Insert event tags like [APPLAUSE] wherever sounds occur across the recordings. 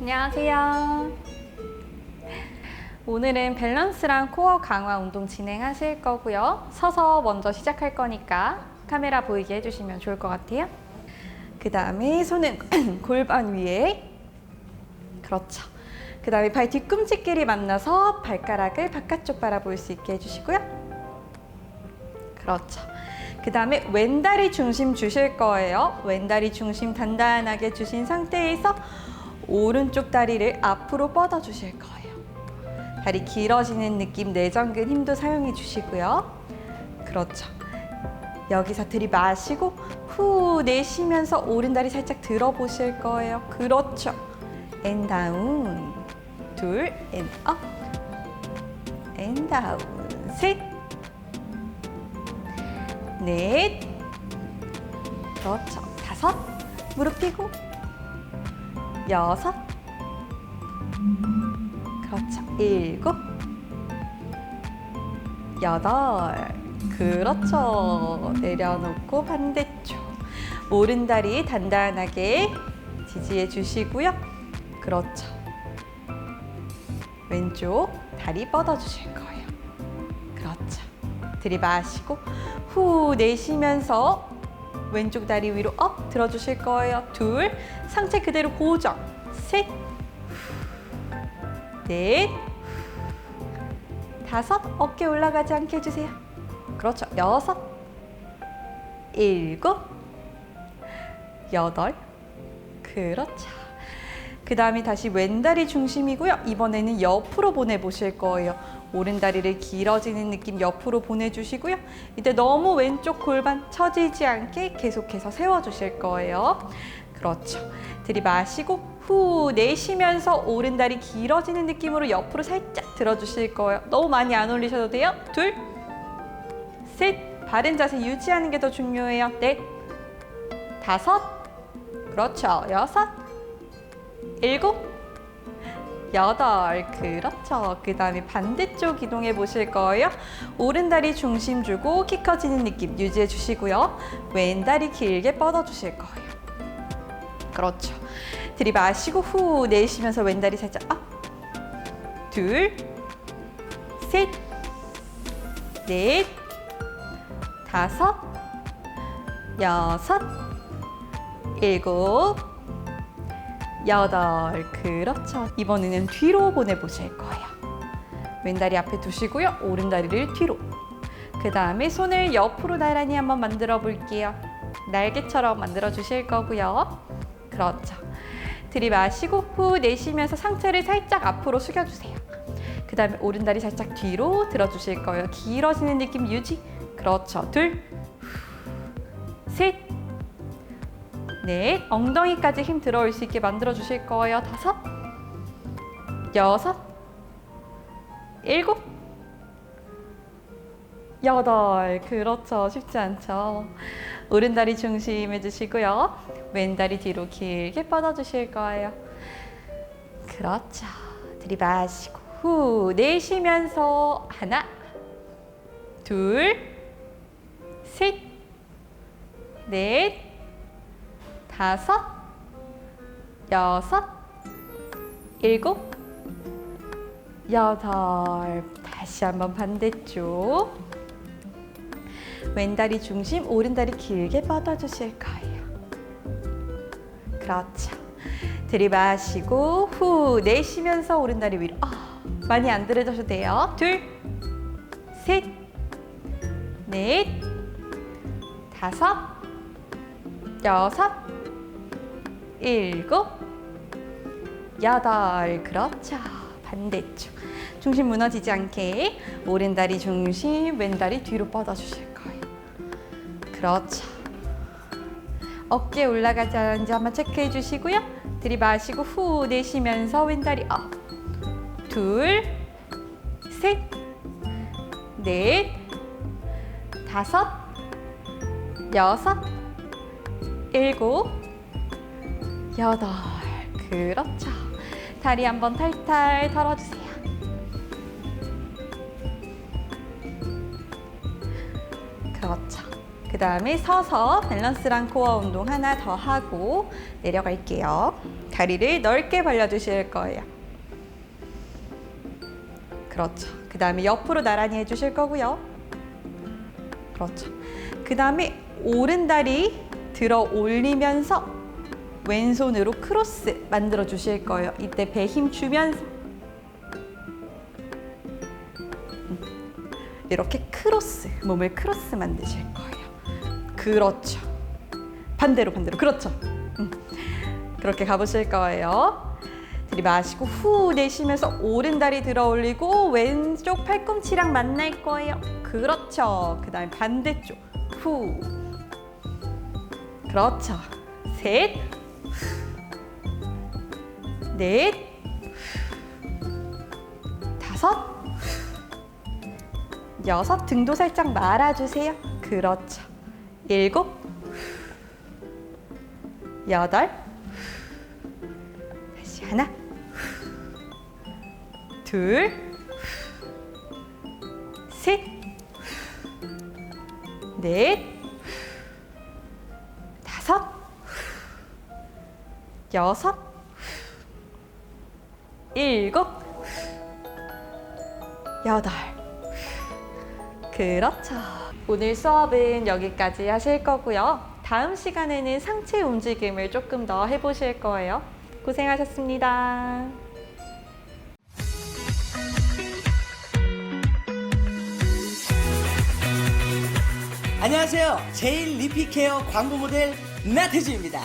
안녕하세요. 오늘은 밸런스랑 코어 강화 운동 진행하실 거고요. 서서 먼저 시작할 거니까 카메라 보이게 해주시면 좋을 것 같아요. 그 다음에 손은 [CLEARS THROAT] 골반 위에. 그렇죠. 그 다음에 발 뒤꿈치끼리 만나서 발가락을 바깥쪽 바라볼 수 있게 해주시고요. 그렇죠. 그 다음에 왼다리 중심 주실 거예요. 왼다리 중심 단단하게 주신 상태에서 오른쪽 다리를 앞으로 뻗어 주실 거예요. 다리 길어지는 느낌, 내전근 힘도 사용해 주시고요. 그렇죠. 여기서 들이마시고 후 내쉬면서 오른 다리 살짝 들어보실 거예요. 그렇죠. 앤 다운. 둘, 앤 업. 앤 다운. 셋. 넷. 그렇죠. 다섯. 무릎 펴고. 여섯. 그렇죠. 일곱. 여덟. 그렇죠. 내려놓고 반대쪽. 오른다리 단단하게 지지해 주시고요. 그렇죠. 왼쪽 다리 뻗어 주실 거예요. 그렇죠. 들이마시고 후 내쉬면서 왼쪽 다리 위로 업 들어주실 거예요. 둘, 상체 그대로 고정. 셋, 넷, 다섯, 어깨 올라가지 않게 해주세요. 그렇죠. 여섯, 일곱, 여덟, 그렇죠. 그 다음에 다시 왼다리 중심이고요. 이번에는 옆으로 보내보실 거예요. 오른다리를 길어지는 느낌 옆으로 보내주시고요. 이때 너무 왼쪽 골반 처지지 않게 계속해서 세워주실 거예요. 그렇죠. 들이마시고 후 내쉬면서 오른다리 길어지는 느낌으로 옆으로 살짝 들어주실 거예요. 너무 많이 안 올리셔도 돼요. 둘, 셋, 바른 자세 유지하는 게 더 중요해요. 넷, 다섯, 그렇죠. 여섯, 일곱, 여덟, 그렇죠. 그 다음에 반대쪽 이동해 보실 거예요. 오른 다리 중심 주고 키 커지는 느낌 유지해 주시고요. 왼 다리 길게 뻗어 주실 거예요. 그렇죠. 들이마시고 후 내쉬면서 왼 다리 살짝 업. 둘, 셋, 넷, 다섯, 여섯, 일곱, 여덟, 그렇죠. 이번에는 뒤로 보내보실 거예요. 왼다리 앞에 두시고요. 오른다리를 뒤로. 그 다음에 손을 옆으로 나란히 한번 만들어 볼게요. 날개처럼 만들어 주실 거고요. 그렇죠. 들이마시고 후 내쉬면서 상체를 살짝 앞으로 숙여주세요. 그 다음에 오른다리 살짝 뒤로 들어주실 거예요. 길어지는 느낌 유지. 그렇죠. 둘, 셋, 넷, 엉덩이까지 힘 들어올 수 있게 만들어 주실 거예요. 다섯, 여섯, 일곱, 여덟. 그렇죠. 쉽지 않죠. 오른다리 중심 해 주시고요. 왼다리 뒤로 길게 뻗어 주실 거예요. 그렇죠. 들이마시고 후 내쉬면서 하나, 둘, 셋, 넷, 다섯, 여섯, 일곱, 여덟. 다시 한번 반대쪽. 왼다리 중심, 오른다리 길게 뻗어주실 거예요. 그렇죠. 들이마시고 후 내쉬면서 오른다리 위로. 아, 많이 안 들어주셔도 돼요. 둘, 셋, 넷, 다섯, 여섯, 일곱, 여덟. 그렇죠. 반대쪽. 중심 무너지지 않게 오른다리 중심, 왼다리 뒤로 뻗어주실 거예요. 그렇죠. 어깨 올라가지 않은지 한번 체크해 주시고요. 들이마시고 후 내쉬면서 왼다리 업. 둘, 셋, 넷, 다섯, 여섯, 일곱, 여덟. 그렇죠. 다리 한번 탈탈 털어주세요. 그렇죠. 그 다음에 서서 밸런스랑 코어 운동 하나 더 하고 내려갈게요. 다리를 넓게 벌려주실 거예요. 그렇죠. 그 다음에 옆으로 나란히 해주실 거고요. 그렇죠. 그 다음에 오른 다리 들어 올리면서 왼손으로 크로스 만들어 주실 거예요. 이때 배 힘 주면서 음. 이렇게 크로스 몸을 크로스 만드실 거예요. 그렇죠. 반대로 반대로 그렇죠. 음. 그렇게 가보실 거예요. 들이마시고 후 내쉬면서 오른 다리 들어 올리고 왼쪽 팔꿈치랑 만날 거예요. 그렇죠. 그 다음에 반대쪽 후. 그렇죠. 셋, 넷, 다섯, 여섯 등도 살짝 말아주세요. 그렇죠. 일곱, 여덟, 다시 하나, 둘, 셋, 넷, 다섯, 여섯, 일곱, 여덟. 그렇죠. 오늘 수업은 여기까지 하실 거고요. 다음 시간에는 상체 움직임을 조금 더 해보실 거예요. 고생하셨습니다. 안녕하세요. 제일 리피케어 광고 모델 나태주입니다.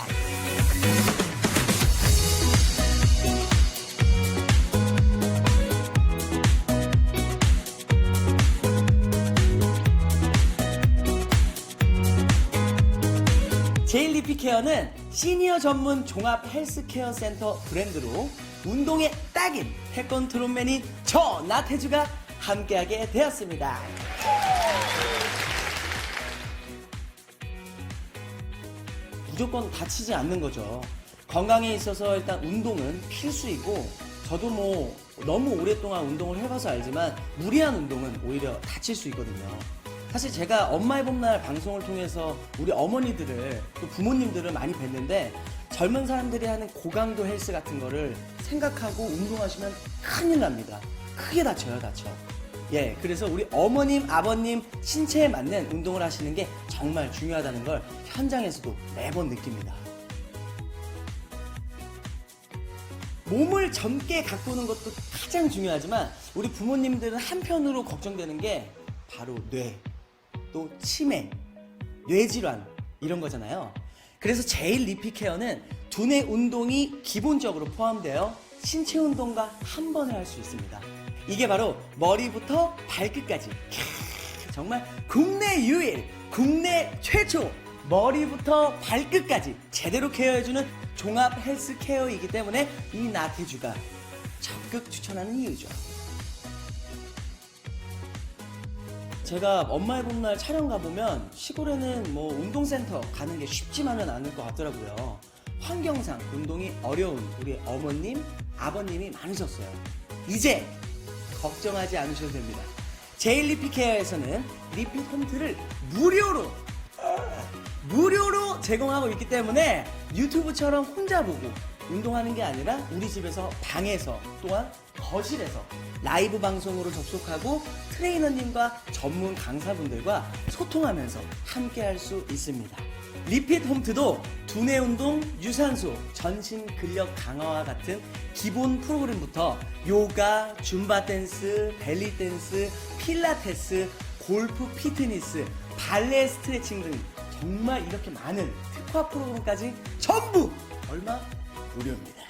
리피케어는 시니어 전문 종합 헬스케어 센터 브랜드로 운동에 딱인 태권 트롯맨인 저 나태주가 함께하게 되었습니다. 무조건 다치지 않는 거죠. 건강에 있어서 일단 운동은 필수이고 저도 뭐 너무 오랫동안 운동을 해봐서 알지만 무리한 운동은 오히려 다칠 수 있거든요. 사실 제가 엄마의 봄날 방송을 통해서 우리 어머니들을 또 부모님들을 많이 뵀는데 젊은 사람들이 하는 고강도 헬스 같은 거를 생각하고 운동하시면 큰일 납니다. 크게 다쳐요, 다쳐. 예, 그래서 우리 어머님, 아버님 신체에 맞는 운동을 하시는 게 정말 중요하다는 걸 현장에서도 매번 느낍니다. 몸을 젊게 가꾸는 것도 가장 중요하지만 우리 부모님들은 한편으로 걱정되는 게 바로 뇌, 또 치매, 뇌질환 이런 거잖아요. 그래서 제일 리피 케어는 두뇌 운동이 기본적으로 포함되어 신체 운동과 한 번에 할 수 있습니다. 이게 바로 머리부터 발끝까지 캬, 정말 국내 유일, 국내 최초 머리부터 발끝까지 제대로 케어해주는 종합 헬스 케어이기 때문에 이 나태주가 적극 추천하는 이유죠. 제가 엄마의 봄날 촬영 가보면 시골에는 뭐 운동센터 가는 게 쉽지만은 않을 것 같더라고요. 환경상 운동이 어려운 우리 어머님, 아버님이 많으셨어요. 이제 걱정하지 않으셔도 됩니다. 제일 리피케어에서는 리피 홈트를 무료로 무료로 제공하고 있기 때문에 유튜브처럼 혼자 보고 운동하는 게 아니라 우리 집에서 방에서 또한 거실에서 라이브 방송으로 접속하고 트레이너님과 전문 강사분들과 소통하면서 함께 할 수 있습니다. 리핏 홈트도 두뇌 운동, 유산소, 전신 근력 강화와 같은 기본 프로그램부터 요가, 줌바 댄스, 벨리 댄스, 필라테스, 골프 피트니스, 발레 스트레칭 등 정말 이렇게 많은 특화 프로그램까지 전부 얼마? 무료입니다.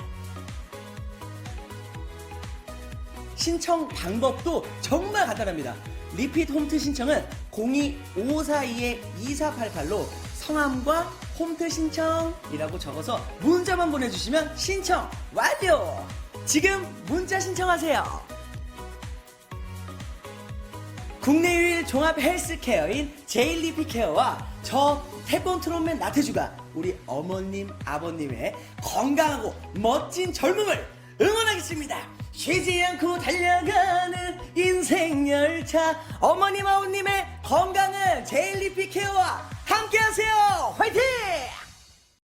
신청 방법도 정말 간단합니다. 리핏 홈트 신청은 02-542-2488로 성함과 홈트 신청이라고 적어서 문자만 보내주시면 신청 완료! 지금 문자 신청하세요. 국내 유일 종합 헬스케어인 제일리피 케어와 저 태권 트롯맨 나태주가 우리 어머님, 아버님의 건강하고 멋진 젊음을 응원하겠습니다. 쉬지 않고 달려가는 인생 열차 어머님 아우님의 건강을 제일리피 케어와 함께하세요 화이팅!